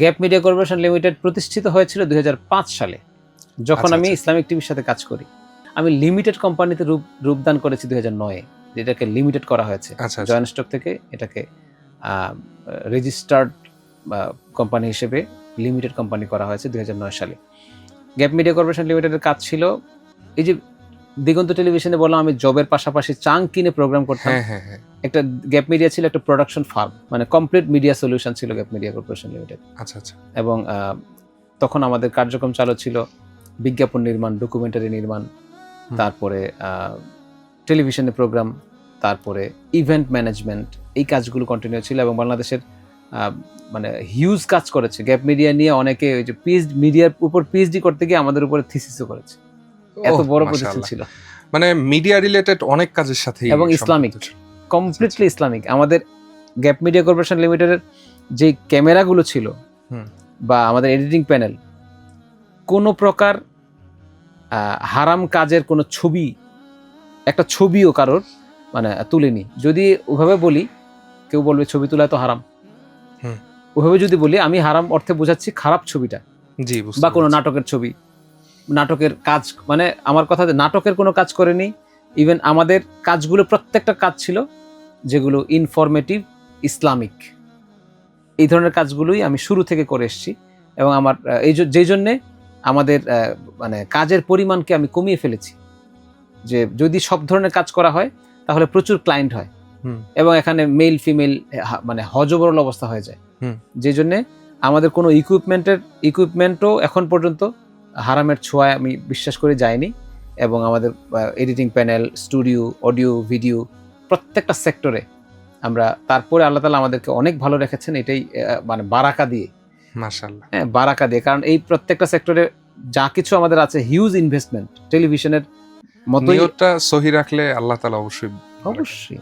Gap media corporation limited প্রতিষ্ঠিত হয়েছিল দুই হাজার পাঁচ সালে যখন আচ্ছা, আমি আচ্ছা। ইসলামিক টিভির সাথে কাজ করি। আমি লিমিটেড কোম্পানিতে রূপ রূপদান করেছি দুই হাজার নয়ে যেটাকে লিমিটেড করা হয়েছে। আচ্ছা জয়েন্ট স্টক থেকে এটাকে রেজিস্টার্ড কোম্পানি হিসেবে লিমিটেড কোম্পানি করা হয়েছে দুই হাজার নয় সালে। গ্যাপ মিডিয়া কর্পোরেশন লিমিটেডের কাজ ছিল এই যে দিগন্ত টেলিভিশনে বললাম আমি জবের পাশাপাশি চাং কিনে প্রোগ্রাম করতাম। হ্যাঁ হ্যাঁ হ্যাঁ। একটা গ্যাপ মিডিয়া ছিল একটা প্রোডাকশন ফার্ম মানে কমপ্লিট মিডিয়া সলিউশন ছিল গ্যাপ মিডিয়া কর্পোরেশন লিমিটেড আচ্ছা আচ্ছা। এবং তখন আমাদের কার্যক্রম চালু ছিল বিজ্ঞাপন নির্মাণ ডকুমেন্টারি নির্মাণ। তারপরে টেলিভিশনে প্রোগ্রাম তারপরে ইভেন্ট ম্যানেজমেন্ট এই কাজগুলো কন্টিনিউ ছিল এবং বাংলাদেশের মানে হিউজ কাজ করেছে। গ্যাপ মিডিয়া নিয়ে অনেকে ওই যে পিএইচডি মিডিয়ার উপর পিএইচডি করতে গিয়ে আমাদের উপরে থিসিসও করেছে। এত বড়। প্রতিষ্ঠান ছিল। মানে মিডিয়া রিলেটেড অনেক কাজের সাথে এবং ইসলামিক। কমপ্লিটলি ইসলামিক আমাদের গ্যাপ মিডিয়া কর্পোরেশন লিমিটেডের যে ক্যামেরাগুলো ছিল বা আমাদের এডিটিং প্যানেল কোনো প্রকার হারাম কাজের কোনো ছবি একটা ছবিও কারোর মানে তুলিনি। যদি ওভাবে বলি কেউ বলবে ছবি তোলা তো হারাম। ওভাবে যদি বলি আমি হারাম অর্থে বোঝাচ্ছি খারাপ ছবিটা জি বা কোনো নাটকের ছবি। নাটকের কাজ মানে আমার কথা নাটকের কোনো কাজ করেনি ইভেন আমাদের কাজগুলো প্রত্যেকটা কাজ ছিল যেগুলো ইনফরমেটিভ ইসলামিক এই ধরনের কাজগুলোই আমি শুরু থেকে করে এসেছি এবং আমার এই যেই জন্যে আমাদের মানে কাজের পরিমাণকে আমি কমিয়ে ফেলেছি। যে যদি সব ধরনের কাজ করা হয় তাহলে প্রচুর ক্লায়েন্ট হয়। এবং এখানে মেল ফিমেল মানে হজবরল অবস্থা হয়ে যায়। হুম। যে জন্যে আমাদের কোনো ইকুইপমেন্টের ইকুইপমেন্টও এখন পর্যন্ত হারামের ছোঁয়ায় আমি বিশ্বাস করে যাইনি। এবং আমাদের editing panel studio audio video প্রত্যেকটা সেক্টরে আমরা তারপরে আল্লাহ তালা আমাদেরকে অনেক ভালো রেখেছেন এটাই মানে বারাকা দিয়ে। মাশাআল্লাহ। হ্যাঁ বারাকা দিয়ে। কারণ এই প্রত্যেকটা সেক্টরে যা কিছু আমাদের আছে হিউজ ইনভেস্টমেন্ট টেলিভিশনের মতো সহি রাখলে আল্লাহ তালা অবশ্যই অবশ্যই।